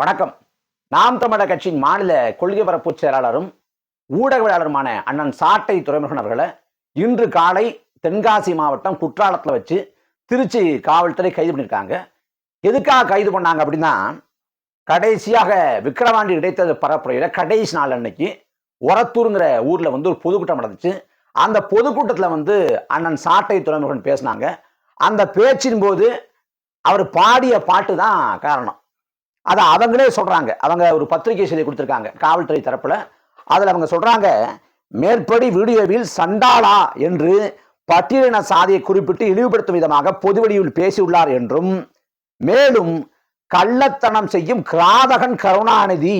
வணக்கம். நாம் தமிழர் கட்சியின் மாநில கொள்கை பரப்பு செயலாளரும் ஊடகவியலாளருமான அண்ணன் சாட்டை துறைமுகன் அவர்களை இன்று காலை தென்காசி மாவட்டம் குற்றாலத்தில் வச்சு திருச்சி காவல்துறை கைது பண்ணியிருக்காங்க. எதுக்காக கைது பண்ணாங்க அப்படின்னா கடைசியாக விக்கிரவாண்டி இடைத்தது பரப்புரையில் கடைசி நாள் அன்னைக்கு ஒரத்தூருங்கிற ஊரில் வந்து ஒரு பொதுக்கூட்டம் நடந்துச்சு. அந்த பொதுக்கூட்டத்தில் வந்து அண்ணன் சாட்டை துறைமுகன் பேசினாங்க. அந்த பேச்சின் போது அவர் பாடிய பாட்டு தான் காரணம். அதை அவங்களே சொல்கிறாங்க அவங்க ஒரு பத்திரிகை செய்தி கொடுத்துருக்காங்க காவல்துறை தரப்பில். அதில் அவங்க சொல்கிறாங்க மேற்படி வீடியோவில் சண்டாளா என்று பட்டியலின சாதியை குறிப்பிட்டு இழிவுபடுத்தும் விதமாக பொதுவெளியில் பேசியுள்ளார் என்றும் மேலும் கள்ளத்தனம் செய்யும் கிராதகன் கருணாநிதி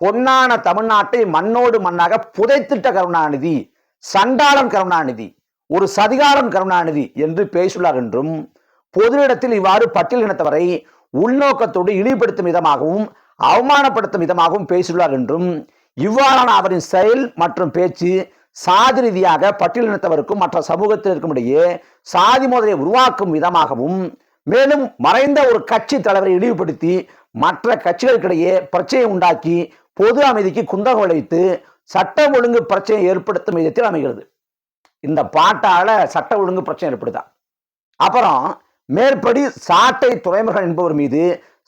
பொன்னான தமிழ்நாட்டை மண்ணோடு மண்ணாக புதைத்திட்ட கருணாநிதி சண்டாளன் கருணாநிதி ஒரு சதிகாரன் கருணாநிதி என்று பேசியுள்ளார் என்றும் பொது இடத்தில் இவ்வாறு பட்டியல் இனத்தவரை உள்நோக்கத்தோடு இழிவுபடுத்தும் விதமாகவும் அவமானப்படுத்தும் விதமாகவும் பேசியுள்ளார் என்றும் இவ்வாறான அவரின் செயல் மற்றும் பேச்சு சாதி ரீதியாக பட்டியலினத்தவருக்கும் மற்ற சமூகத்தினருக்கும் இடையே சாதி மோதலை உருவாக்கும் விதமாகவும் மேலும் மறைந்த ஒரு கட்சி தலைவரை இழிவுபடுத்தி மற்ற கட்சிகளுக்கிடையே பிரச்சனையை உண்டாக்கி பொது அமைதிக்கு குந்தகம் விளைவித்து சட்ட ஒழுங்கு பிரச்சனையை ஏற்படுத்தும் விதத்தில் அமைகிறது. இந்த பாட்டால சட்ட ஒழுங்கு பிரச்சனை ஏற்படுதான் அப்புறம் மேற்படி சாட்டை துறைமுகன் என்பவர் மீது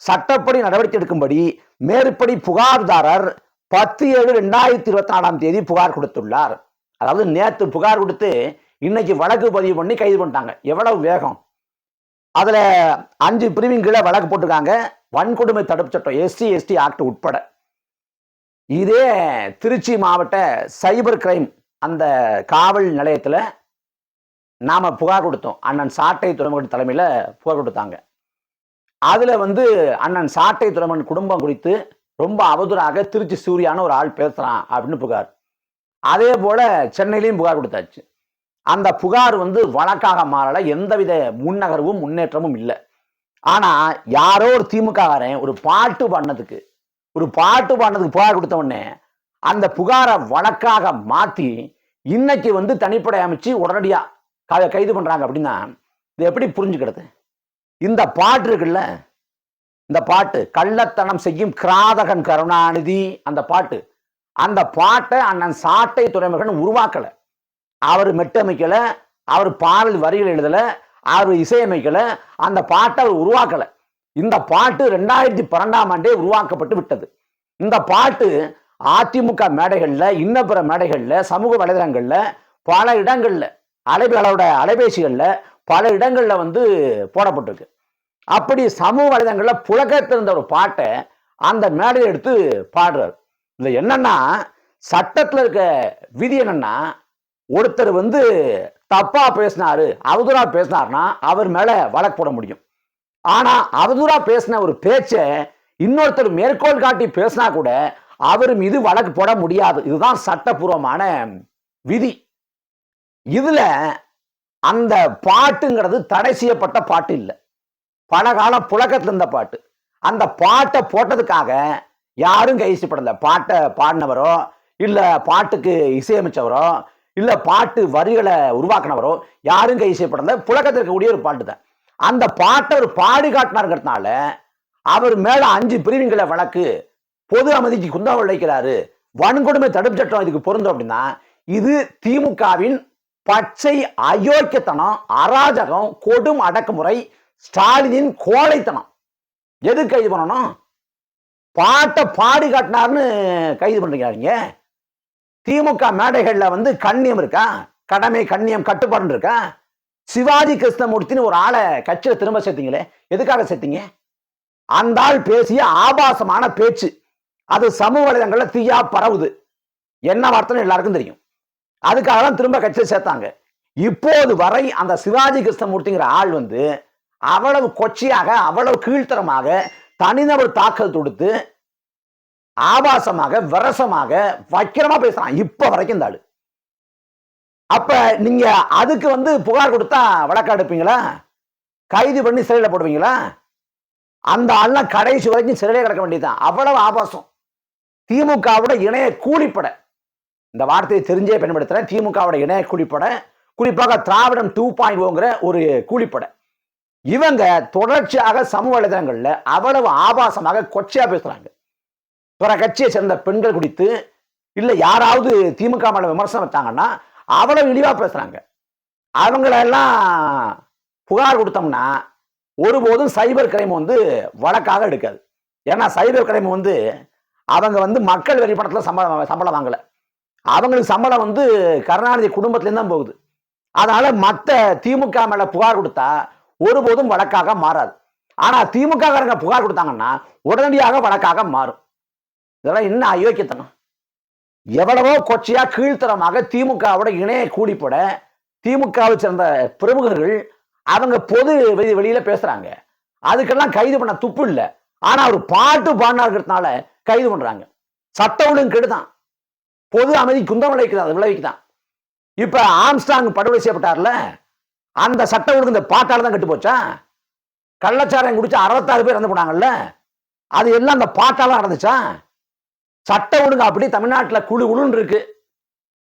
சட்டப்படி நடவடிக்கை எடுக்கும்படி மேற்படி புகார்தாரர் பத்து ஏழு ரெண்டாயிரத்தி இருபத்தி நாலாம் தேதி புகார் கொடுத்துள்ளார். அதாவது நேற்று புகார் கொடுத்து இன்னைக்கு வழக்கு பதிவு பண்ணி கைது பண்ணிட்டாங்க. எவ்வளவு வேகம். அதுல அஞ்சு பிரிவின் கீழே வழக்கு போட்டிருக்காங்க. வன்கொடுமை தடுப்பு சட்டம் எஸ்சி எஸ்டி ஆக்ட் உட்பட. இதே திருச்சி மாவட்ட சைபர் கிரைம் அந்த காவல் நிலையத்துல நாம் புகார் கொடுத்தோம். அண்ணன் சாட்டை துறைமுகன் தலைமையில் புகார் கொடுத்தாங்க. அதில் வந்து அண்ணன் சாட்டை துறைமுகன் குடும்பம் குறித்து ரொம்ப அவதூறாக திருச்சி சூர்யான்னு ஒரு ஆள் பேசுகிறான் அப்படின்னு புகார். அதே போல் சென்னையிலையும் புகார் கொடுத்தாச்சு. அந்த புகார் வந்து வழக்காக மாறலை. எந்தவித முன்னகர்வும் முன்னேற்றமும் இல்லை. ஆனால் யாரோ ஒரு திமுககாரன் ஒரு பாட்டு பாடினதுக்கு ஒரு பாட்டு பாடினதுக்கு புகார் கொடுத்த உடனே அந்த புகாரை வழக்காக மாற்றி இன்னைக்கு வந்து தனிப்படை அமைச்சு உடனடியாக கைது பண்றாங்க அப்படின்னா இது எப்படி புரிஞ்சுக்கிறது? இந்த பாட்டு இருக்குல்ல இந்த பாட்டு கள்ளத்தனம் செய்யும் கிராதகன் கருணாநிதி அந்த பாட்டு. அந்த பாட்டை அண்ணன் சாட்டை துறைமுகன் உருவாக்கல. அவர் மெட்டமைக்கல அவர் பாடல் வரிகள் எழுதல அவர் இசையமைக்கல அந்த பாட்டை அவர் உருவாக்கல. இந்த பாட்டு ரெண்டாயிரத்தி பன்னெண்டாம் ஆண்டே உருவாக்கப்பட்டு விட்டது. இந்த பாட்டு அதிமுக மேடைகள்ல இன்ன பிற மேடைகள்ல சமூக வலைதளங்கள்ல பல இடங்கள்ல அலைகளோட அலைபேசிகளில் பல இடங்களில் வந்து போடப்பட்டிருக்கு. அப்படி சமூக வலைதளங்களில் புழக்கத்திருந்த ஒரு பாட்டை அந்த மேடையை எடுத்து பாடுறாரு. இதில் என்னன்னா சட்டத்தில் இருக்க விதி என்னன்னா ஒருத்தர் வந்து தப்பா பேசினாரு அவதூறா பேசினார்னா அவர் மேல வழக்கு போட முடியும். ஆனா அவதூறா பேசின ஒரு பேச்சை இன்னொருத்தர் மேற்கோள் காட்டி பேசினா கூட அவர் மீது வழக்கு போட முடியாது. இதுதான் சட்டப்பூர்வமான விதி. இதுல அந்த பாட்டுங்கிறது தடை செய்யப்பட்ட பாட்டு இல்லை. பல காலம் புழக்கத்துல இருந்த பாட்டு. அந்த பாட்டை போட்டதுக்காக யாரும் கைசிப்படல பாட்டை பாடினவரோ இல்ல பாட்டுக்கு இசையமைச்சவரோ இல்ல பாட்டு வரிகளை உருவாக்குனவரோ யாரும் கை செய்யப்படல புழக்கத்தில் இருக்கக்கூடிய ஒரு பாட்டு தான். அந்த பாட்டை ஒரு பாடி காட்டினாருங்கிறதுனால அவர் மேல அஞ்சு பிரிவுகளை வழக்கு பொது அமைதிக்கு குந்தகம் வைக்கிறாரு. வன்கொடுமை தடுப்பு சட்டம் இதுக்கு பொருந்தும் அப்படின்னா இது திமுகவின் பச்சை அயோக்கியத்தனம் அராஜகம் கொடும் அடக்குமுறை ஸ்டாலினின் கோழைத்தனம். எது கைது பண்ணணும் பாட்டை பாடி காட்டினார்னு கைது பண்றீங்க திமுக மேடைகள்ல வந்து கண்ணியம் இருக்கா? கடமை கண்ணியம் கட்டுப்பாடு இருக்கா? சிவாஜி கிருஷ்ணமூர்த்தின்னு ஒரு ஆளை கட்சியில திரும்ப சேர்த்தீங்களே எதுக்காக சேர்த்தீங்க? அந்த ஆள் பேசிய ஆபாசமான பேச்சு. அது சமூக வலைதளங்கள்ல தீயா பரவுது. என்ன வார்த்தைன்னு எல்லாருக்கும் தெரியும். அதுக்காக தான் திரும்ப கட்சியில் சேர்த்தாங்க. இப்போது வரை அந்த சிவாஜி கிருஷ்ணமூர்த்திங்கிற ஆள் வந்து அவ்வளவு கொச்சையாக அவ்வளவு கீழ்த்தரமாக தனிநபர் தாக்கல் தொடுத்து ஆபாசமாக விரசமாக வக்கிரமா பேசுறான் இப்ப வரைக்கும் இந்த ஆளு. அப்ப நீங்க அதுக்கு வந்து புகார் கொடுத்தா வழக்கு எடுப்பீங்களா? கைது பண்ணி சிறையில் போடுவீங்களா? அந்த ஆள்லாம் கடைசி வரைக்கும் சிறையிலே கிடக்க வேண்டியதுதான். அவ்வளவு ஆபாசம். திமுகவோட இணைய கூலிப்பட. இந்த வார்த்தையை தெரிஞ்சே பயன்படுத்துகிறேன் திமுகவோட இணைய குழிப்பட குறிப்பாக திராவிடம் டூ பாயிண்ட் ஓங்கிற ஒரு கூலிப்படை இவங்க தொடர்ச்சியாக சமூக வலைதளங்களில் அவ்வளவு ஆபாசமாக கொச்சையா பேசுறாங்க. பிற கட்சியை சேர்ந்த பெண்கள் குறித்து இல்லை யாராவது திமுக மேல விமர்சனம் வச்சாங்கன்னா அவ்வளவு இழிவா பேசுறாங்க. அவங்களெல்லாம் புகார் கொடுத்தோம்னா ஒருபோதும் சைபர் கிரைம் வந்து வழக்காக எடுக்காது. ஏன்னா சைபர் கிரைம் வந்து அவங்க வந்து மக்கள் வரி பணத்தில் சம்பளம் சம்பளம் வாங்கலை. அவங்களுக்கு சம்பளம் வந்து கருணாநிதி குடும்பத்துலேருந்து தான் போகுது. அதனால மற்ற திமுக மேல புகார் கொடுத்தா ஒருபோதும் வழக்காக மாறாது. ஆனா திமுக காரங்க புகார் கொடுத்தாங்கன்னா உடனடியாக வழக்காக மாறும். இதெல்லாம் என்ன அயோக்கியத்தனம்? எவ்வளவோ கொச்சையா கீழ்த்தரமாக திமுகவோட இணைய கூடிப்பட திமுகவை சேர்ந்த பிரமுகர்கள் அவங்க பொது வெளி வெளியில பேசுறாங்க. அதுக்கெல்லாம் கைது பண்ண துப்பு இல்லை. ஆனா அவர் பாட்டு பாடினாருக்கிறதுனால கைது பண்றாங்க. சட்டம் ஒழுங்கு கெடுதான். பொது அமைதி குந்தம் விளைவிக்குது அது விளைவிக்குதான். இப்ப ஆம்ஸ்டாங் படுகொலை செய்யப்பட்டார்ல அந்த சட்டம் ஒழுங்கு இந்த பாட்டால தான் கெட்டு போச்சா கள்ளச்சாரம் குடிச்சு அறுபத்தாறு பேர் இறந்து போனாங்கல்ல அது எல்லாம் அந்த பாட்டால நடந்துச்சா? சட்ட ஒழுங்கு அப்படியே தமிழ்நாட்டில் குழு குழுன்னு இருக்கு.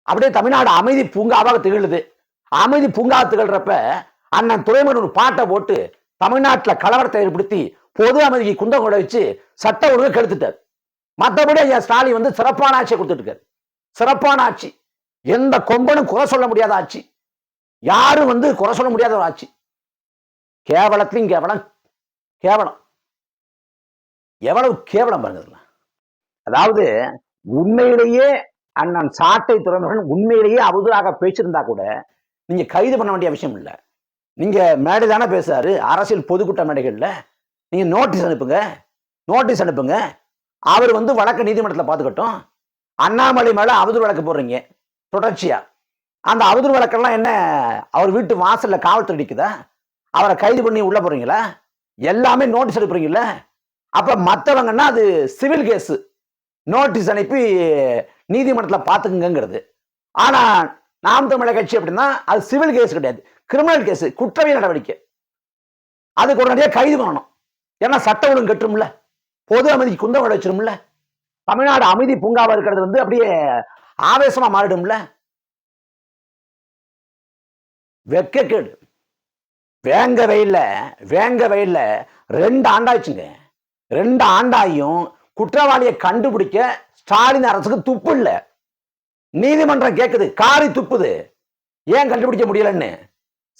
அப்படியே தமிழ்நாடு அமைதி பூங்காவாக திகழுது. அமைதி பூங்கா திகழ்றப்ப அண்ணன் துறைமுகன் ஒரு பாட்டை போட்டு தமிழ்நாட்டில் கலவரத்தை ஏற்படுத்தி பொது அமைதிக்கு குந்தம் கூட வச்சு சட்ட ஒழுங்கு கெடுத்துட்டார். மற்றபடி ஐயா ஸ்டாலின் வந்து சிறப்பான ஆட்சியை கொடுத்துட்டு இருக்காரு. சிறப்பான ஆட்சி. எந்த கொம்பனும் குறை சொல்ல முடியாத ஆட்சி. யாரும் வந்து குறை சொல்ல முடியாத ஒரு ஆட்சி. கேவலத்திலையும் கேவலம் கேவலம். எவ்வளவு கேவலம் பாருங்க அதாவது உண்மையிலேயே அண்ணன் சாட்டை துறைமுகன் உண்மையிலேயே அவதூறாக பேசியிருந்தா கூட நீங்க கைது பண்ண வேண்டிய விஷயம் இல்லை. நீங்க மேடை தானே பேசுறாரு. அரசியல் பொதுக்கூட்ட மேடைகள்ல. நீங்க நோட்டீஸ் அனுப்புங்க. நோட்டீஸ் அனுப்புங்க. அவர் வந்து வழக்க நீதிமன்றத்தில் பார்த்துக்கட்டும். அண்ணாமலை மேல அவதூறு வழக்கு போடுறீங்க. தொடர்ச்சியா. அந்த அவதூறு வழக்கெல்லாம் என்ன அவர் வீட்டு வாசல்ல காவல் நிக்குதா? அவரை கைது பண்ணி உள்ள போறீங்களா? எல்லாமே நோட்டீஸ் அனுப்புறீங்கல்ல? அப்ப மற்றவங்கன்னா அது சிவில் கேஸ் நோட்டீஸ் அனுப்பி நீதிமன்றத்தில் பார்த்துக்குங்கிறது ஆனா நாம் தமிழக கட்சி அப்படின்னா அது சிவில் கேஸ் கிடையாது. கிரிமினல் கேஸ் குற்றவியல் நடவடிக்கை. அதுக்கு உடனடியாக கைது பண்ணணும். ஏன்னா சட்ட ஒழுங்கு கட்டும்ல. பொது அமைதிக்கு குந்தம் விளைச்சிரும்ல தமிழ்நாடு அமைதி பூங்காவா இருக்கிறது வந்து அப்படியே ஆவேசமா மாறிடும்ல? வெக்கக்கேடு. வேங்க வெயில்ல வேங்க வெயில்ல ரெண்டு ஆண்டாச்சுங்க ரெண்டு ஆண்டாயும் குற்றவாளியை கண்டுபிடிக்க ஸ்டாலின் அரசுக்கு துப்பு இல்ல. நீதிமன்றம் கேக்குது காரி துப்புது. ஏன் கண்டுபிடிக்க முடியலன்னு?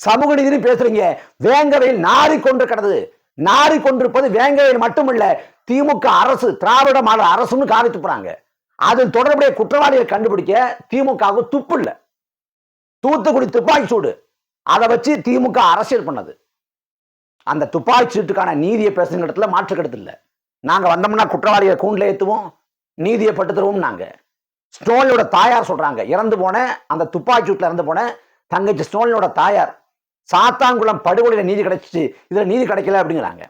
சமூக நீதினு பேசுறீங்க. வேங்க வெயில் நாரி கொண்டு கிடது நாரி கொண்டிருப்பது வேங்கையில் மட்டுமல்ல திமுக அரசு திராவிட மாடல் அரசுன்னு காரி துப்புறாங்க. அதில் தொடர்புடைய குற்றவாளிகளை கண்டுபிடிக்க திமுகவுக்கு துப்பு இல்லை. தூத்துக்குடி துப்பாக்கி சூடு. அதை வச்சு திமுக அரசியல் பண்ணது. அந்த துப்பாக்கி சீட்டுக்கான நீதியை பேசுகிற இடத்துல மாற்று கருத்து இல்லை. நாங்கள் வந்தோம்னா குற்றவாளியை கூண்டில் ஏற்றுவோம் நீதியை பட்டு தருவோம் நாங்கள் ஸ்டோனியோட தாயார் சொல்கிறாங்க இறந்து போன அந்த துப்பாக்கி சூட்டில் இறந்து போன தங்கச்சி ஸ்டோனியோட தாயார். சாத்தாங்குளம் படுகொலையில நீதி கிடைச்சிச்சு இதுல நீதி கிடைக்கல அப்படிங்கிறாங்க.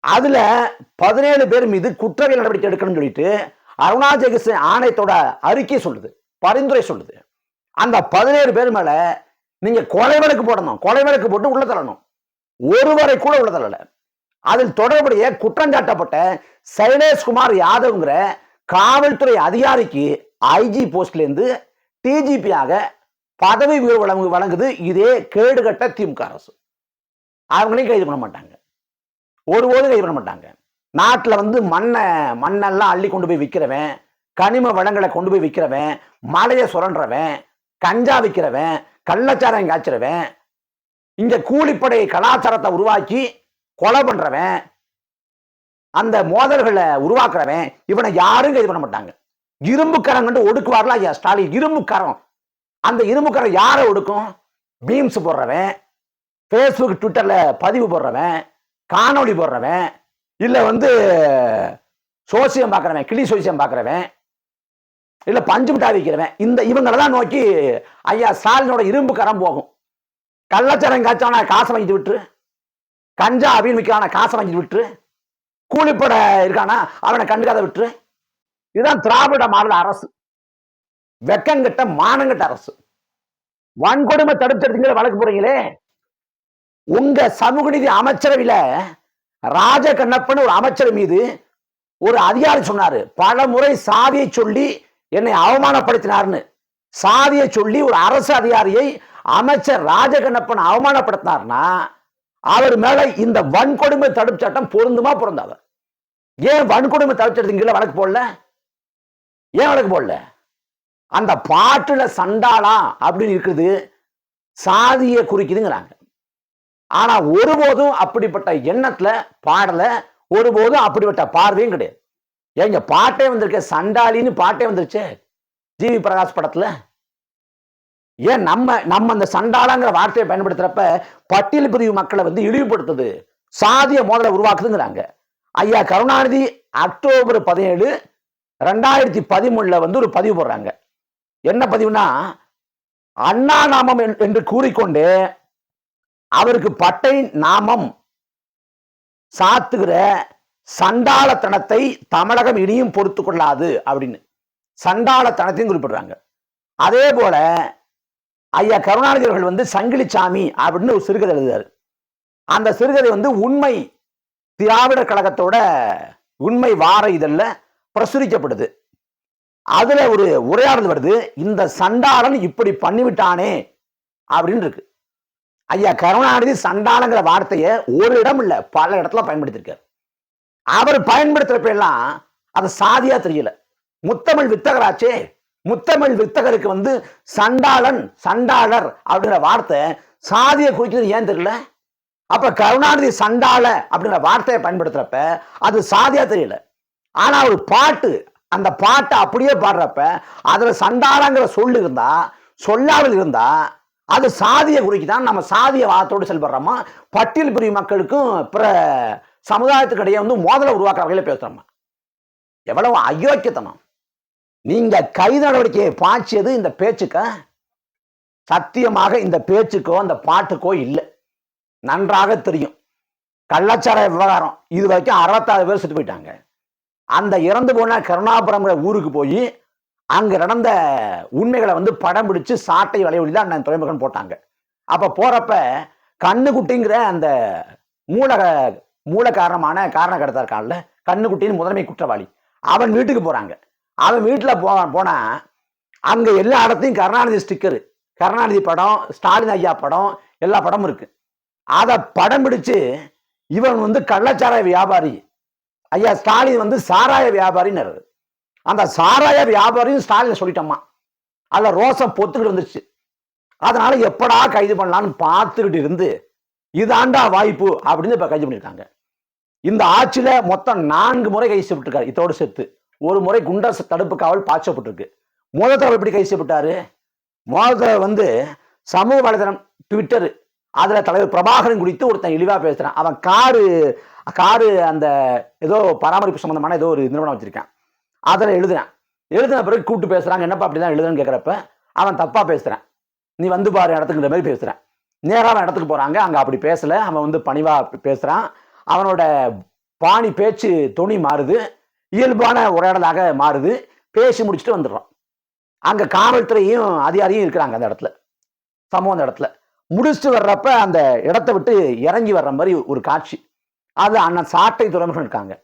அதுல பதினேழு பேர் மீது குற்றவியல் நடவடிக்கை எடுக்கணும்னு சொல்லிட்டு அருணாச்சல ஆணையத்தோட அறிக்கை சொல்லுது பரிந்துரை சொல்லுது. அந்த பதினேழு பேர் மேல நீங்க கொலை வழக்கு போடணும் கொலை வழக்கு போட்டு உள்ள தள்ளணும். ஒருவரை கூட உள்ள தள்ளல. அதில் தொடர்புடைய குற்றஞ்சாட்டப்பட்ட சைலேஷ்குமார் யாதவ்ங்கிற காவல்துறை அதிகாரிக்கு ஐஜி போஸ்ட்ல இருந்து டிஜிபியாக பதவி உயர்வு வழங்கு வழங்குது. இதே கேடுகட்ட திமுக அரசு. அவங்களையும் கைது பண்ண மாட்டாங்க. ஒருபோதும் கைது பண்ண மாட்டாங்க. நாட்டில் வந்து மண்ணை மண்ணெல்லாம் அள்ளி கொண்டு போய் விற்கிறவன் கனிம வளங்களை கொண்டு போய் விற்கிறவன் மலையை சுரண்டுறவன் கஞ்சா விற்கிறவன் கள்ளச்சாரம் காய்ச்சிறவன் இங்கே கூலிப்படை கலாச்சாரத்தை உருவாக்கி கொலை பண்ணுறவன் அந்த மோதல்களை உருவாக்குறவன் இவனை யாரும் கைது பண்ண மாட்டாங்க. இரும்புக்கரம் கண்டு ஒடுக்குவார்களா ஐயா ஸ்டாலின்? இரும்புக்கரம். அந்த இரும்புக்கரம் யாரை ஒடுக்கும்? பீம்ஸ் போடுறவன் ஃபேஸ்புக் ட்விட்டரில் பதிவு போடுறவன் காணொளி போடுறவன் இல்லை வந்து சோசியம் பார்க்குறவன் கிளி சோசியம் பார்க்குறவன் இல்லை பஞ்சு மிட்டாய் விற்கிறவன் இந்த இவங்களை தான் நோக்கி ஐயா ஸ்டாலினோட இரும்பு கரம் போகும். கள்ளச்சரம் காய்ச்சவன காசை வாங்கிட்டு விட்டுரு. கஞ்சா அபின் விற்கிறான காசை வாங்கிட்டு விட்டுரு. கூலிப்பட இருக்கானா அவனை கண்டுக்காத விட்டுரு. இதுதான் திராவிட மாநில அரசு. வெக்கங்கிட்ட மானங்கிட்ட அரசு. வன்கொடுமை தடுத்தெடுத்தீங்களே வழக்கு போறீங்களே உங்க சமூக நீதி அமைச்சரவையில ராஜ கண்ணப்பன் ஒரு அமைச்சர் மீது ஒரு அதிகாரி சொன்னாரு. பல முறை சாதியை சொல்லி என்னை அவமானப்படுத்தினார்னு. சாதியை சொல்லி ஒரு அரசு அதிகாரியை அமைச்சர் ராஜகண்ணப்பன் அவமானப்படுத்தினார்னா அவர் மேல இந்த வன்கொடுமை தடுப்பு சட்டம் பொருந்துமா பொருந்தாத? ஏன் வன்கொடுமை தடுப்பு சட்டத்தின் கீழே வழக்கு போடல? ஏன் வழக்கு போடல? அந்த பாட்டுல சண்டாளா அப்படின்னு இருக்குது சாதியை குறிக்குதுங்கிறாங்க. ஆனா ஒருபோதும் அப்படிப்பட்ட எண்ணத்துல பாடல ஒருபோதும் அப்படிப்பட்ட பார்வையும் கிடையாது. ஏங்க பாட்டே வந்திருக்க சண்டாளின்னு பாட்டே வந்துருச்சு ஜிவி பிரகாஷ் படத்துல? ஏன் நம்ம நம்ம அந்த சண்டாளங்கிற வார்த்தையை பயன்படுத்துறப்ப பட்டியல் பிரிவு மக்களை வந்து இழிவுபடுத்துது சாதிய மோதலை உருவாக்குதுங்கிறாங்க. ஐயா கருணாநிதி அக்டோபர் பதினேழு ரெண்டாயிரத்தி பதிமூணுல வந்து ஒரு பதிவு போடுறாங்க. என்ன பதிவுனா அண்ணா நாமம் என்- என்று கூறிக்கொண்டு அவருக்கு பட்டை நாமம் சாத்துகிற சண்டாளத்தனத்தை தமிழகம் இனியும் பொறுத்து கொள்ளாது அப்படின்னு. சண்டாளத்தனத்தையும் குறிப்பிடுறாங்க. அதே போல ஐயா கருணாநிதி அவர்கள் வந்து சங்கிலிச்சாமி அப்படின்னு ஒரு சிறுகதை எழுதுறாரு. அந்த சிறுகதை வந்து உண்மை திராவிடர் கழகத்தோட உண்மை வார இதழில் பிரசுரிக்கப்படுது. அதுல ஒரு உரையாடல் வருது இந்த சண்டாளன் இப்படி பண்ணிவிட்டானே அப்படின்னு இருக்கு ஐயா கருணாநிதி சண்டாளங்கிற வார்த்தையை ஒரு இடம் இல்ல பல இடத்துல பயன்படுத்தியிருக்காரு அவர் பயன்படுத்துறப்ப எல்லாம் அது சாதியா தெரியல. முத்தமிழ் வித்தகராச்சே முத்தமிழ் வித்தகருக்கு வந்து சண்டாளன் சண்டாளர் அப்படிங்கிற வார்த்தை சாதியை குறிக்கிறது ஏன் தெரியல? அப்ப கருணாநிதி சண்டாள அப்படிங்கிற வார்த்தையை பயன்படுத்துறப்ப அது சாதியா தெரியல. ஆனா ஒரு பாட்டு அந்த பாட்டை அப்படியே பாடுறப்ப அதில் சண்டாளங்கிற சொல் இருந்தா சொல்லாமல் இருந்தா அது சாதியை குறிக்குதான் நம்ம சாதிய வாதத்தோடு செயல்படுறோமா? பட்டியல் பிரிவு மக்களுக்கும் பிற சமுதாயத்துக்கு இடையே வந்து மோதலை உருவாக்குற வகையில் பேசுறோமா? எவ்வளவு அயோக்கியத்தனம். நீங்க கைது நடவடிக்கையை பாய்ச்சியது இந்த பேச்சுக்க? சத்தியமாக இந்த பேச்சுக்கோ அந்த பாட்டுக்கோ இல்லை. நன்றாக தெரியும். கள்ளச்சார விவகாரம். இது வரைக்கும் அறுபத்தாறு பேர் செத்து போயிட்டாங்க. அந்த இறந்து போன கருணாபுரம்ங்கிற ஊருக்கு போய் அங்கே நடந்த உண்மைகளை வந்து படம் பிடிச்சு சாட்டை வளைவொலியில் அண்ணன் துறைமுகன் போட்டாங்க. அப்போ போறப்ப கண்ணுக்குட்டிங்கிற அந்த மூல மூல காரணமான காரண கடத்தா இருக்கான்ல கண்ணுக்குட்டின்னு முதன்மை குற்றவாளி. அவன் வீட்டுக்கு போறாங்க. அவன் வீட்டில் போ போனா அங்கே எல்லா இடத்தையும் கருணாநிதி ஸ்டிக்கரு கருணாநிதி படம் ஸ்டாலின் ஐயா படம் எல்லா படமும் இருக்கு. அதை படம் பிடிச்சு இவன் வந்து கள்ளச்சாராய வியாபாரி. ஐயா ஸ்டாலின் வந்து சாராய வியாபாரின்னு அந்த சாராய வியாபாரியும் ஸ்டாலின் சொல்லிட்டோமா அதில் ரோசம் பொத்துக்கிட்டு வந்துருச்சு அதனால எப்படா கைது பண்ணலான்னு பார்த்துக்கிட்டு இருந்து இதாண்டா வாய்ப்பு அப்படின்னு இப்போ கைது பண்ணியிருக்காங்க. இந்த ஆட்சியில் மொத்தம் நான்கு முறை கைது செய்யப்பட்டிருக்காரு இதோடு சேர்த்து. ஒரு முறை குண்டர் தடுப்பு காவல் பாய்ச்சப்பட்டிருக்கு. முதல் எப்படி கைது செய்யப்பட்டாரு? முதல் வந்து சமூக வலைதளம் ட்விட்டரு அதில் தலைவர் பிரபாகரன் குறித்து ஒருத்தன் இழிவாக பேசுகிறான் அவன் காரு காரு அந்த ஏதோ பராமரிப்பு சம்மந்தமான ஏதோ ஒரு நிறுவனம் வச்சுருக்கான். அதில் எழுதுறான். எழுதின பிறகு கூப்பிட்டு பேசுகிறாங்க என்னப்பா அப்படிதான் எழுதுறேன்னு கேட்குறப்ப அவன் தப்பாக பேசுகிறான் நீ வந்து பாரு இடத்துக்குற மாதிரி பேசுகிறேன் நேராக அவன் இடத்துக்கு போகிறாங்க அங்கே அப்படி பேசலை. அவன் வந்து பணிவாக பேசுகிறான் அவனோட பாணி பேச்சு துணி மாறுது. இயல்பான உரையாடலாக மாறுது. பேசி முடிச்சுட்டு வந்துடுறான் அங்கே காவல்துறையும் அதிகாரியும் இருக்கிறாங்க அந்த இடத்துல. சமூகம் அந்த இடத்துல. முடிச்சுட்டு வர்றப்ப அந்த இடத்த விட்டு இறங்கி வர்ற மாதிரி ஒரு காட்சி. அது அண்ணன் சாட்டை துறைமுகம் இருக்காங்க.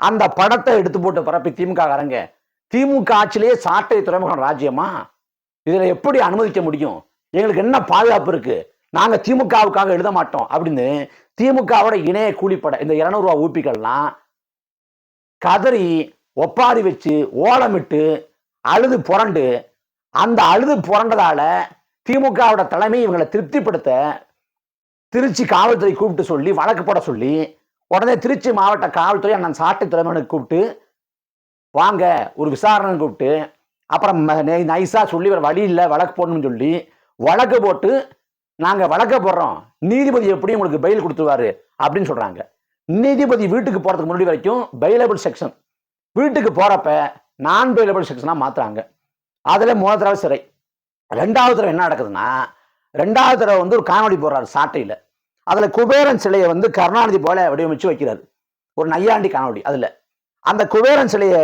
அந்த படத்தை எடுத்து போட்டு பரப்பி திமுககாரங்க திமுக ஆட்சியிலேயே சாட்டை துறைமுகம் ராஜ்யமா? இதில் எப்படி அனுமதிக்க முடியும்? எங்களுக்கு என்ன பாதுகாப்பு இருக்கு? நாங்கள் திமுகவுக்காக எழுத மாட்டோம் அப்படின்னு திமுகவோட இணைய கூலிப்படை இந்த இரநூறுவா ஊப்பிகள்லாம் கதறி ஒப்பாரி வச்சு ஓலமிட்டு அழுது புரண்டு அந்த அழுது புரண்டதால திமுகவோட தலைமை இவங்களை திருப்திப்படுத்த திருச்சி காவல்துறை கூப்பிட்டு சொல்லி வழக்கு போட சொல்லி உடனே திருச்சி மாவட்ட காவல்துறை அண்ணன் சாட்டை தலைமையை கூப்பிட்டு வாங்க ஒரு விசாரணை கூப்பிட்டு அப்புறம் நைஸாக நை- சொல்லி வேற வழி இல்லை வழக்கு போடணும்னு சொல்லி வழக்கு போட்டு நாங்கள் வழக்க போடுறோம். நீதிபதி எப்படி உங்களுக்கு பெயில் கொடுத்துருவாரு அப்படின்னு சொல்கிறாங்க நீதிபதி வீட்டுக்கு போகிறதுக்கு முன்னாடி வரைக்கும் பெயிலபிள் செக்ஷன் வீட்டுக்கு போகிறப்ப நான் பெயிலபிள் செக்ஷனாக மாற்றுறாங்க அதில் முதல் தடவை சிறை. ரெண்டாவது தடவை என்ன நடக்குதுன்னா ரெண்டாவது தடவை வந்து ஒரு காணொளி போடுறாரு சாட்டையில். அதில் குபேரன் சிலையை வந்து கருணாநிதி போல வடிவமைச்சு வைக்கிறாரு. ஒரு நையாண்டி காணொளி அதில். அந்த குபேரன் சிலையை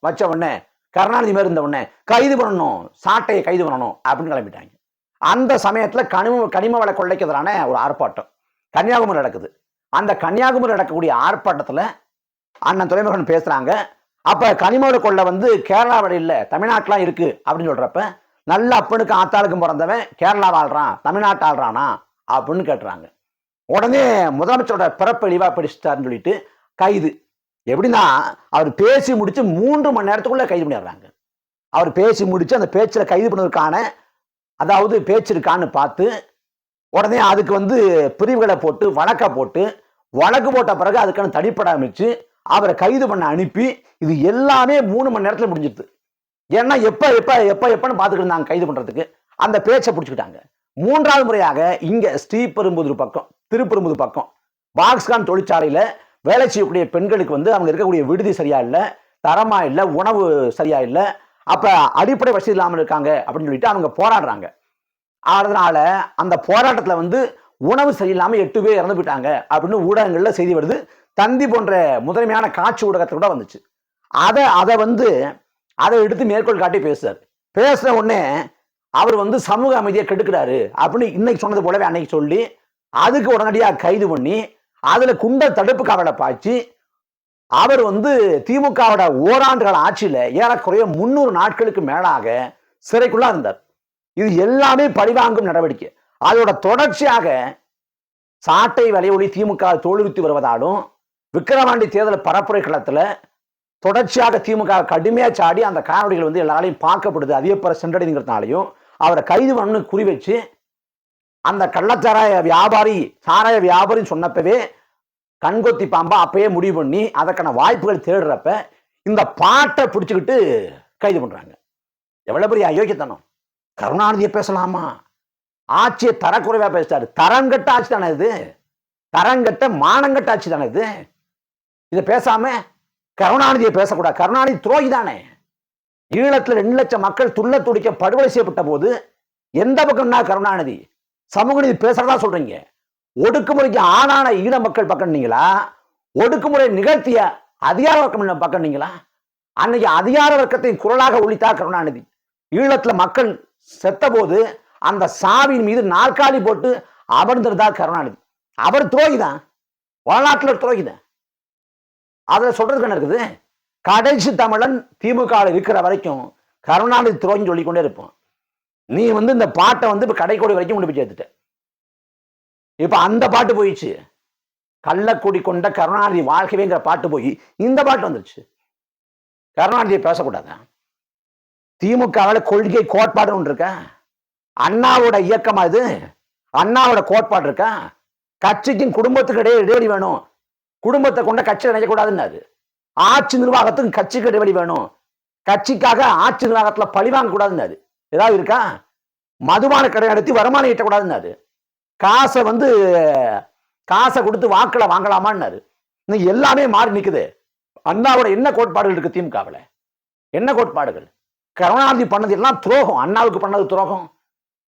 வச்ச உடனே கருணாநிதி மாதிரி இருந்த உடனே கைது பண்ணணும் சாட்டையை கைது பண்ணணும் அப்படின்னு கிளம்பிட்டாங்க. அந்த சமயத்தில் கனிம கனிம வள கொள்ளைக்கு ஒரு ஆர்ப்பாட்டம் கன்னியாகுமரி நடக்குது. அந்த கன்னியாகுமரி நடக்கக்கூடிய ஆர்ப்பாட்டத்தில் அண்ணன் துறைமுகன் பேசுகிறாங்க அப்போ கனிம வள கொள்ளை வந்து கேரளாவில் வழியில் தமிழ்நாட்டிலாம் இருக்குது அப்படின்னு சொல்கிறப்ப நல்ல அப்பனுக்கும் ஆத்தாளுக்கும் பிறந்தவன் கேரளா வாழ்றான் தமிழ்நாட்டு ஆள்றானா? அப்படின்னு கேட்டுறாங்க உடனே முதலமைச்சரோட பிறப்பை இழிவா படிச்சுட்டாருன்னு சொல்லிட்டு கைது. எப்படின்னா அவர் பேசி முடிச்சு மூன்று மணி நேரத்துக்குள்ள கைது பண்ணிடுறாங்க. அவர் பேசி முடிச்சு அந்த பேச்சில் கைது பண்ணதுக்கான அதாவது பேச்சு இருக்கான்னு பார்த்து உடனே அதுக்கு வந்து பிரிவுகளை போட்டு வழக்கை போட்டு வழக்கு போட்ட பிறகு அதுக்கான தனிப்பட அமைச்சு அவரை கைது பண்ண அனுப்பி இது எல்லாமே மூணு மணி நேரத்தில் முடிஞ்சிடுது. ஏன்னா எப்ப எப்ப எப்ப எப்பன்னு பார்த்துக்கிட்டு இருந்தாங்க கைது பண்றதுக்கு. அந்த பேச்சை பிடிச்சிக்கிட்டாங்க. மூன்றாவது முறையாக இங்க ஸ்ரீபெரும்புதூர் பக்கம் திருப்பெரும்புதூர் பக்கம் பாக்ஸ்கான் தொழிற்சாலையில வேலை செய்யக்கூடிய பெண்களுக்கு வந்து அவங்க இருக்கக்கூடிய விடுதி சரியா இல்லை தரமா இல்லை உணவு சரியா இல்லை அப்ப அடிப்படை வசதி இல்லாமல் இருக்காங்க அப்படின்னு சொல்லிட்டு அவங்க போராடுறாங்க. அதனால அந்த போராட்டத்துல வந்து உணவு சரியில்லாமல் எட்டு பேர் இறந்து போயிட்டாங்க அப்படின்னு ஊடகங்கள்ல செய்தி வருது. தந்தி போன்ற முதன்மையான காட்சி ஊடகத்தை கூட வந்துச்சு. அதை அதை வந்து அதை எடுத்து மேற்கோள் காட்டி பேசுறாரு. பேசுன உடனே அவர் வந்து சமூக அமைதியை கெடுக்கிறாரு அப்படின்னு இன்னைக்கு சொன்னது போலவே அன்னைக்கு சொல்லி அதுக்கு உடனடியாக கைது பண்ணி அதுல குண்டல் தடுப்பு காவலை பாய்ச்சி அவர் வந்து திமுகவோட ஓராண்டு கால ஆட்சியில ஏறக்குறைய முன்னூறு நாட்களுக்கு மேலாக சிறைக்குள்ளா இருந்தார். இது எல்லாமே பழிவாங்கும் நடவடிக்கை. அதோட தொடர்ச்சியாக சாட்டை வலையொலி திமுக தோல்வித்து வருவதாலும் விக்கிரவாண்டி தேர்தல் பரப்புரை களத்துல தொடர்ச்சியாக திமுக கடுமையா சாடி அந்த காணொலிகள் வந்து எல்லாராலையும் பார்க்கப்படுது. அதிகப்பற சென்றடைங்கிறதுனாலையும் அவரை கைது பண்ணணும்னு குறி வச்சு அந்த கள்ளச்சாராய வியாபாரி சாராய வியாபாரின்னு சொன்னப்பவே கண்கொத்தி பாம்பா அப்பயே முடிவு பண்ணி அதற்கான வாய்ப்புகள் தேடுறப்ப இந்த பாட்டை பிடிச்சிக்கிட்டு கைது பண்றாங்க. எவ்வளவு பெரிய அயோக்கியத்தனம். கருணாநிதியை பேசலாமா? ஆட்சியை தரக்குறைவா பேசிட்டாரு. தரங்கட்ட ஆட்சி தானே இது? தரங்கட்ட மானங்கட்ட ஆட்சி தானே இது? இதை பேசாம கருணாநிதியை பேசக்கூடாது. கருணாநிதி துரோகி தானே. ஈழத்துல ரெண்டு லட்சம் மக்கள் துள்ள துடிக்க படுகொலை செய்யப்பட்ட போது எந்த பக்கம்னா கருணாநிதி? சமூக நீதி பேசுறதா சொல்றீங்க. ஒடுக்குமுறைக்கு ஆளான ஈழ மக்கள் பக்கம் நீங்களா ஒடுக்குமுறை நிகழ்த்திய அதிகார வர்க்கம் பக்கம் நீங்களா அன்னைக்கு அதிகார வர்க்கத்தின் குரலாக ஒழித்தா கருணாநிதி. ஈழத்துல மக்கள் செத்த போது அந்த சாவின் மீது நாற்காலி போட்டு அமர்ந்திருந்தா கருணாநிதி. அவர் துரோகி தான் வரலாற்றுல துரோகி தான் அதில் சொல்றதுக்கு என்ன இருக்குது? கடைசி தமிழன் திமுக இருக்கிற வரைக்கும் கருணாநிதி துரோகின்னு சொல்லிக்கொண்டே இருப்போம் நீ வந்து இந்த பாட்டை வந்து இப்போ கடைக்கோடி வரைக்கும் கொண்டு போய் சேர்த்துட்ட இப்போ அந்த பாட்டு போயிடுச்சு. கள்ளக்குடி கொண்ட கருணாநிதி வாழ்க்கவேங்கிற பாட்டு போய் இந்த பாட்டு வந்துருச்சு. கருணாநிதியை பேசக்கூடாதா? திமுகவில் கொள்கை கோட்பாடு ஒன்று இருக்கா? அண்ணாவோட இயக்கமா இது? அண்ணாவோட கோட்பாடு இருக்கா? கட்சிக்கும் குடும்பத்துக்கு இடையே இடைவெளி வேணும். குடும்பத்தை கொண்ட கட்சி நினைக்கக்கூடாதுன்னாரு ஆட்சி நிர்வாகத்துக்கு கட்சிக்கு இடைவெளி வேணும். கட்சிக்காக ஆட்சி நிர்வாகத்துல பழி வாங்கக்கூடாதுன்னாரு ஏதாவது இருக்கா? மதுபான கடை நடத்தி வருமானம் ஈட்டக்கூடாதுன்னாரு காசை வந்து காசை கொடுத்து வாக்களை வாங்கலாமான்னாரு. இன்னைக்கு எல்லாமே மாறி நிற்குது அண்ணாவோட என்ன கோட்பாடுகள் இருக்கு திமுகவில்? என்ன கோட்பாடுகள்? கருணாநிதி பண்ணது எல்லாம் துரோகம். அண்ணாவுக்கு பண்ணது துரோகம்.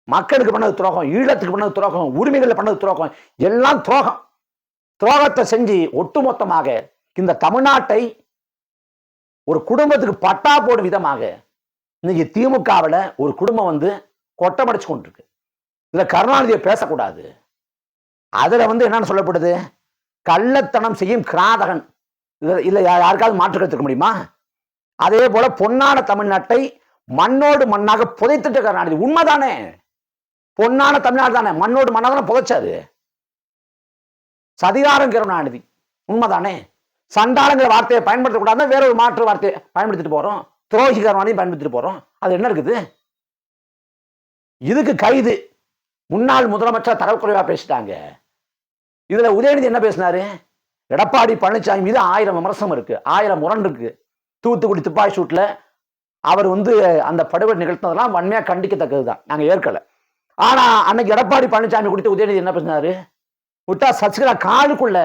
மக்களுக்கு பண்ணது துரோகம். ஈழத்துக்கு பண்ணது துரோகம். உரிமைகளை பண்ணது துரோகம். எல்லாம் துரோகம். துரோகத்தை செஞ்சு ஒட்டுமொத்தமாக இந்த தமிழ்நாட்டை ஒரு குடும்பத்துக்கு பட்டா போடும் விதமாக இன்னைக்கு திமுகவில் ஒரு குடும்பம் வந்து கொட்டமடைச்சு கொண்டிருக்கு. இதில் கருணாநிதியை பேசக்கூடாது. அதில் வந்து என்னன்னு சொல்லப்படுது? கள்ளத்தனம் செய்யும் கிராதகன். இதில் இல்லை யாருக்காவது மாற்று கருத்து முடியுமா? அதே போல பொன்னான தமிழ்நாட்டை மண்ணோடு மண்ணாக புதைத்துட்டு கருணாநிதி உண்மைதானே? பொன்னான தமிழ்நாடு தானே? மண்ணோடு மண்ணாக தானே புதைச்சாரு சதிகாரம் கருணாநிதி உண்மைதானே? சண்டாளங்கிற வார்த்தையை பயன்படுத்தக்கூடாது வேற ஒரு மாற்று வார்த்தையை பயன்படுத்திட்டு போறோம். துரோகி பயன்படுத்திட்டு போறோம். அது என்ன இருக்குது? இதுக்கு கைது. முன்னாள் முதலமைச்சர் தரக்குறைவா பேசிட்டாங்க. இதுல உதயநிதி என்ன பேசினாரு? எடப்பாடி பழனிசாமி மீது ஆயிரம் விமர்சனம் இருக்கு. ஆயிரம் முரண் இருக்கு. தூத்துக்குடி துப்பாய் சூட்ல அவர் வந்து அந்த படுகொலை நிகழ்த்தினதெல்லாம் வன்மையா கண்டிக்கத்தக்கதுதான். நாங்க ஏற்கல. ஆனா அன்னைக்கு எடப்பாடி பழனிசாமி குறித்து உதயநிதி என்ன பேசினாரு? விட்டா சசிகலா காலுக்குள்ள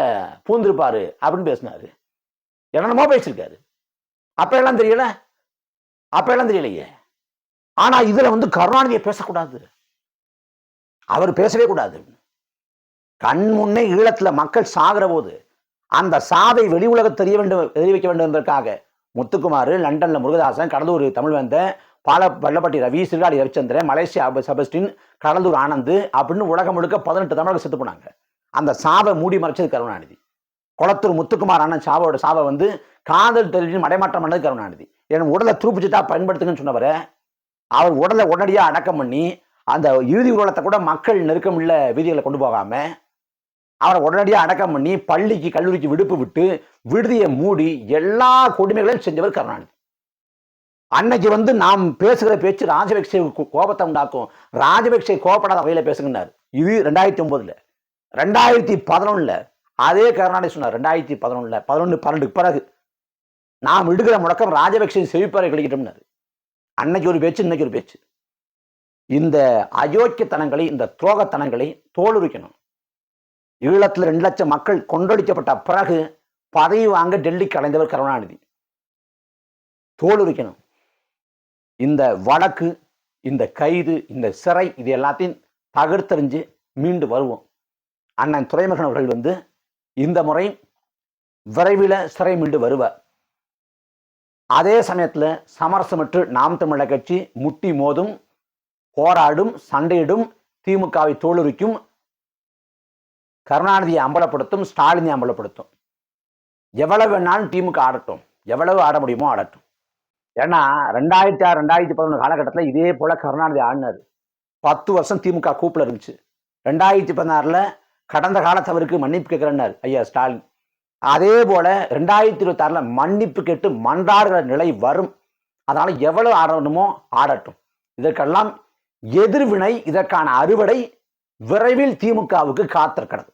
பூந்திருப்பாரு அப்படின்னு பேசினாரு. என்னென்னமோ பேசியிருக்காரு. அப்ப எல்லாம் தெரியல? அப்ப எல்லாம் தெரியலையே. ஆனா இதுல வந்து கருணாநிதியை பேசக்கூடாது. அவர் பேசவே கூடாது. கண் முன்னே ஈழத்துல மக்கள் சாகிற போது அந்த சாதை வெளி உலக தெரிய வேண்டும் தெரிய வைக்க வேண்டும் என்பதற்காக முத்துக்குமார் லண்டன்ல முருகதாசன் கடலூர் தமிழ்வந்தன் பால வல்லப்பட்டி ரவி சிறுகாடி ரவிச்சந்திரன் மலேசியா செபஸ்டின் கடலூர் ஆனந்த் அப்படின்னு உலகம் முழுக்க பதினெட்டு தமிழர்கள் செத்து போனாங்க. அந்த சாவை மூடி மறைச்சது கருணாநிதி. குளத்தூர் முத்துக்குமார் அண்ணன் சாவோட சாவை வந்து காதல் தொழிலின் மடைமாற்றம் பண்ணது கருணாநிதி. என் உடலை துருப்பிச்சுட்டா பயன்படுத்துங்கன்னு சொன்னவரை அவர் உடலை உடனடியாக அடக்கம் பண்ணி அந்த இறுதி ஊர்வலத்தை கூட மக்கள் நெருக்கம் உள்ள வீதிகளை கொண்டு போகாமல் அவரை உடனடியாக அடக்கம் பண்ணி பள்ளிக்கு கல்லூரிக்கு விடுப்பு விட்டு விடுதியை மூடி எல்லா கொடுமைகளையும் செஞ்சவர் கருணாநிதி. அன்னைக்கு வந்து நாம் பேசுகிற பேச்சு ராஜபக்சே கோபத்தை உண்டாக்கும். ராஜபக்சே கோபப்படாத வகையில் பேசுங்கன்னார். இது ரெண்டாயிரத்தி ஒன்பதுல. ரெண்டாயிரத்தி பதினொன்னுல அதே கருணாநிதி சொன்னார் ரெண்டாயிரத்தி பதினொன்னுல பதினொன்று பன்னெண்டுக்கு பிறகு. நாம் விடுகிற முழக்கம் ராஜபக்சே செவிப்பறை கழிக்கிட்டோம்னாரு அன்னைக்கு ஒரு பேச்சு இன்னைக்கு ஒரு பேச்சு. இந்த அயோக்கியத்தனங்களை இந்த துரோகத்தனங்களை தோலுரிக்கணும். ஈழத்தில் ரெண்டு லட்சம் மக்கள் கொண்டொழிக்கப்பட்ட பிறகு பதவி வாங்க டெல்லிக்கு அலைந்தவர் கருணாநிதி. தோலுரிக்கணும். இந்த வழக்கு இந்த கைது இந்த சிறை இது எல்லாத்தையும் தகர்த்தெறிஞ்சு மீண்டு வருவோம். அண்ணன் துறைமுகன் அவர்கள் வந்து இந்த முறை விரைவில் சிறை மீண்டு வருவார். அதே சமயத்தில் சமரசமற்று நாம் தமிழர் கட்சி முட்டி மோதும் போராடும் சண்டையிடும் திமுகவை தோலுரிக்கும் கருணாநிதியை அம்பலப்படுத்தும் ஸ்டாலினை அம்பலப்படுத்தும். எவ்வளவு வேணாலும் திமுக ஆடட்டும் எவ்வளவு ஆட முடியுமோ ஆடட்டும். ஏன்னா ரெண்டாயிரத்தி ஆறு ரெண்டாயிரத்தி பதினொன்று காலகட்டத்தில் இதே போல கருணாநிதி ஆடினார். பத்து வருஷம் திமுக கூப்பில் இருந்துச்சு. ரெண்டாயிரத்தி பதினாறில் கடந்த காலத்தவருக்கு மன்னிப்பு கேட்கிறேன்னார். ஐயா ஸ்டாலின். அதே போல ரெண்டாயிரத்தி இருபத்தி மன்னிப்பு கேட்டு மன்றாடுகிற நிலை வரும். அதனால எவ்வளவு ஆடணுமோ ஆடட்டும். இதற்கெல்லாம் எதிர்வினை இதற்கான அறுவடை விரைவில் திமுகவுக்கு காத்திருக்கிறது.